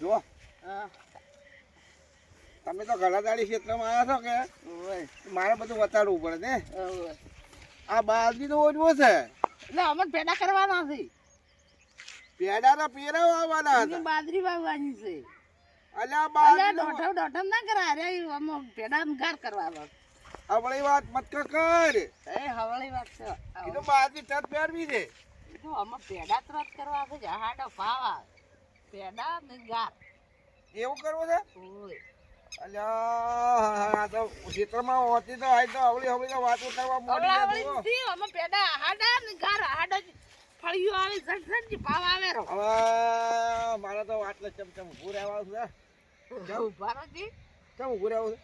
જુઓ. તમે તો ઘણા ક્ષેત્રમાં આવ્યા છો કે? મારે બધું વતાડવું પડે ને. આ બાજરી તો ઓછવો છે. એટલે અમને પેડા કરવાના છે. પેડા તો પેરા વાવવાના હતા. બાજરી વાવવાની છે. અલ્યા બાજરી ડોઠો ડોઠો ના કરા. રે આમાં પેડા ગાર કરવાનો હવળી વાત મત કર એ હવળી વાત છે. એ તો બાજરી તત પહેરવી છે. તો અમે પેડા ત્રત કરવા છે. હાડો પાવા પેડા ને ગાર. એવું કરવું છે? અલ્યા તો ચિત્રમાં હોતી તો આઈ તો તો વાતો કરવા મોડી છે હવળી જુઓ. થી આમાં પેડા હાડા ને ગાર હાડા ફળિયો આવે ઝટ ઝટ આવે રો હવે મારે તો આટલે ચમચમ રહેવાનું છે. ઊભા રહેવું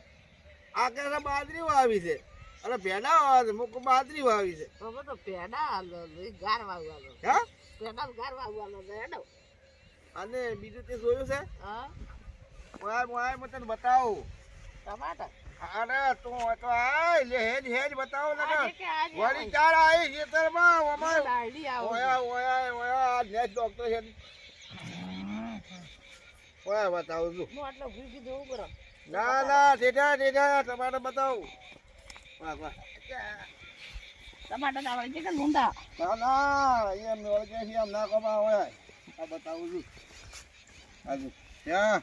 આ કે બાજરી વાવી છે. અને ભેડા વાવે મુક બાજરી વાવી છે. તો પેડા હાલો ગાર વાવવાનો હા? પેડા ગાર વાવવાનો અને બીજું તે જોયું છે? હા. મોય મોય હું તને બતાવું. ટમાટર. અરે તું તો આય લે હેજ હેજ બતાવો ને વળી ચાર આવી ખેતરમાં? ઓમાં દાડી આવો. ઓયા ઓયા ઓયા આ નેટ ડોક્ટર છે. ઓયા બતાવું છું. હું આટલો કીધું એવું કરો? ના ના ટેટા ટેટા ટમાટર બતાવું. વાહ વાહ. ટમાટર ના વળી કે લૂંડા? ના ના એમ ઓળખે છે એમ ના કોમા હોય. આ બતાવું છું. હાજી ત્યાં.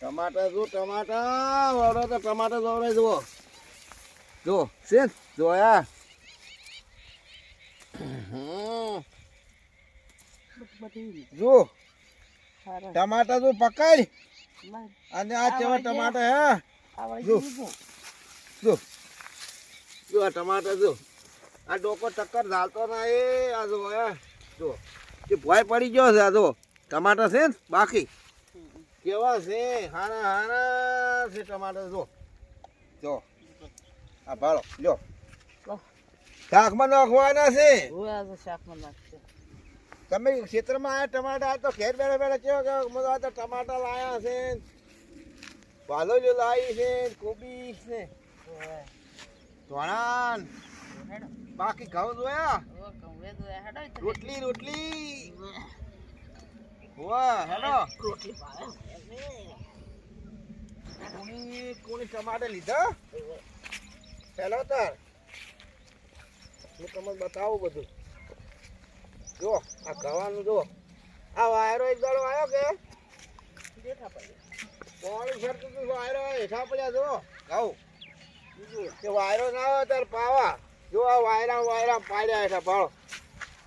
ટમાટર જો ટમાટર વડો તો ટમાટર જોડે જુઓ. જો છે જોયા જો સારા. જો પકડ અને આ કેવા ટમાટા હે? જો. જો જો આ ટમાટા જો આ ડોકો ટક્કર ઝાલતો ના એ. આ જો હે. જો એ ભોય પડી ગયો છે આ તો ટમાટર છે ને બાકી. કેવા છે? હારા હારા છે ટમાટર જો. જો. આ ભાળો લ્યો. શાકમાં નાખવાના છે. શાકમાં નાખશે. તમે ક્ષેત્રમાં આયા ટમાટા તો ઘેર બેઠા બેઠા કેવા કે મજા આવતા તો ટમાટા લાયા છે વાલોજો લાવી છે કોબી છે ઓય. બાકી ઘઉં જોયા. રોટલી રોટલી. વાહ હેલો. રોટલી કોની કોની ટમાટર લીધા? હેલો તાર. હું તમને બતાવું બધું. જો આ ઘવાનું જો. આ વાયરો એક દાડો આવ્યો કે. પાણી ફરતું વાયરો હેઠા પડ્યા જો. ઘઉં. કે વાયરો ના આવે ત્યારે પાવા. જો આ વાયરા વાયરા પાડ્યા છે ભાળો.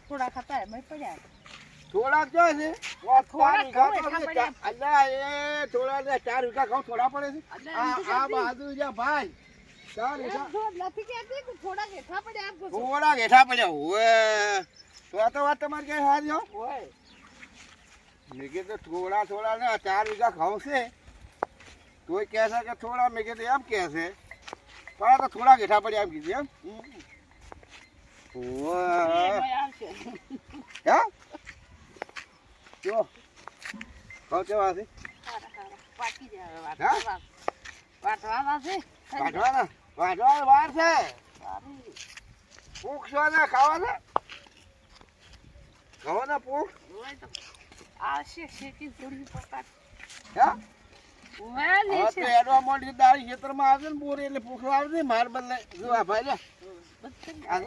થોડા ખાતા એમ પડ્યા થોડાક જો છે. અલ્યા એ થોડા ને ચાર વીઘા ઘઉં થોડા પડે છે. આ બાજુ જા ભાઈ થોડા ઘેઠા પડ્યા થોડા ઓએ તો આ તો વાત તમારી ક્યાંય સારી હો. મેં કીધું થોડા થોડા ને ચાર વીઘા ઘઉં છે. તોય કહે છે કે થોડા મેં કીધું એમ કહે છે. પણ તો થોડા હેઠા પડ્યા એમ કીધું એમ. હે? જો. ઘઉં કેવા છે? વાટવાના. વાટવાના છે વાઢવાના? વાઢવાના વાર છે. પૂક છો ને? ખાવાના? ખાવાના પૂક તો આવશે શેકી થોડી પકાત હે ખેતરમાં આવશે ને બોરી, એટલે પૂક આવશે માર બદલે. જો આ ભાઈ લે. આ